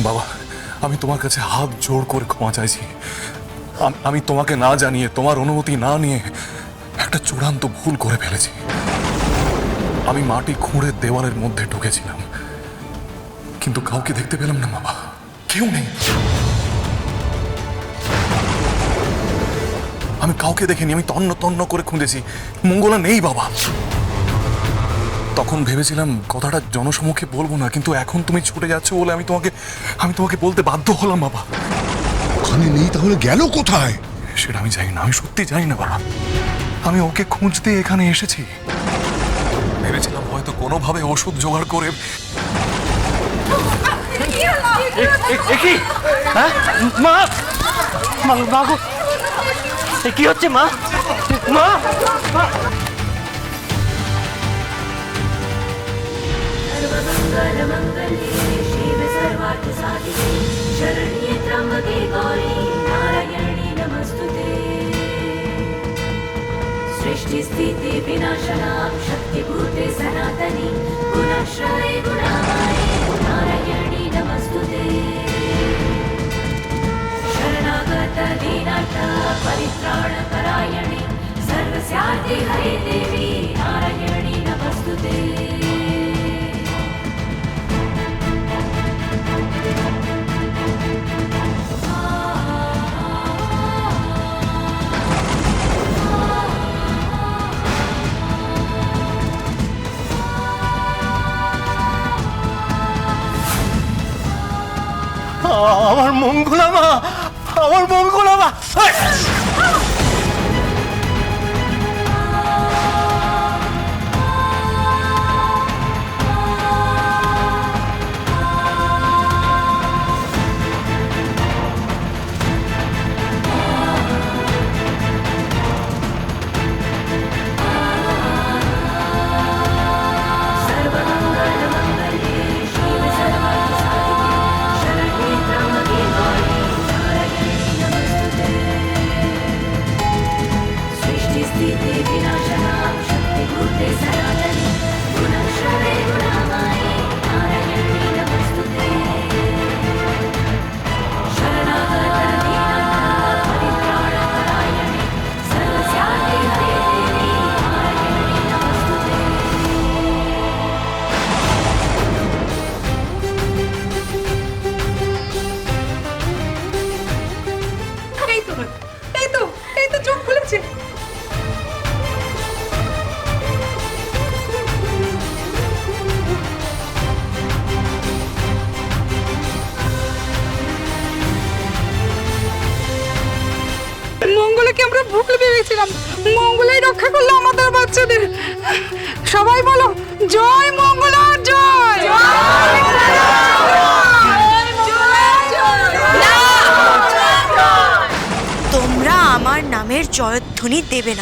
বাবা, আমি তোমার কাছে হাত জোর করে ক্ষমা চাইছি। আমি তোমাকে না জানিয়ে, তোমার অনুমতি না নিয়ে একটা চূড়ান্ত ভুল করে ফেলেছি। আমি মাটি খুঁড়ে দেওয়ালের মধ্যে ঢুকেছিলাম। কিন্তু কাউকে দেখতে পেলাম না, বাবা। কেউ নেই। আমি কাউকে দেখিনি, আমি তন্ন তন্ন করে খুঁজেছি। মঙ্গলা নেই, বাবা। তখন ভেবেছিলাম কথাটা জনসমক্ষে বলব না কিন্তু এখন তুমি ছুটে যাচ্ছ বলে আমি তোমাকে আমি তোমাকে বলতে বাধ্য হলাম বাবা। ওখানে নেই তাহলে গেল কোথায়? সেটা আমি জানি না আমি সত্যি জানি না বাবা। আমি ওকে খুঁজতে এখানে এসেছি। ভেবেছিলাম হয়তো কোনোভাবে ওষুধ জোগাড় করে কি? হ্যাঁ? মা! মা মা গো। কি হচ্ছে মা? মা! सर्वमङ्गलमङ्गल्ये शिव सर्वार्थसाधिके शरण्ये त्र्यम्बके गौरी नारायणी नमस्तुते सृष्टिस्थिति विनाशनां शक्तिभूते सनातनी गुणाश्रये गुणामाये नारायणी नमस्तुते शरणागत दीनाथ परित्राणपरायणे सर्वस्यार्थे हरे देवी আমার মঙ্গলামা আমার মঙ্গলা খুলেছে মঙ্গলকে আমরা ভুল ভেবেছিলাম। মঙ্গলাই রক্ষা করল আমাদের বাচ্চাদের। সবাই বলো জয় মঙ্গলা জয় তোমরা আমার নামের জয়ধ্বনি দেবে না।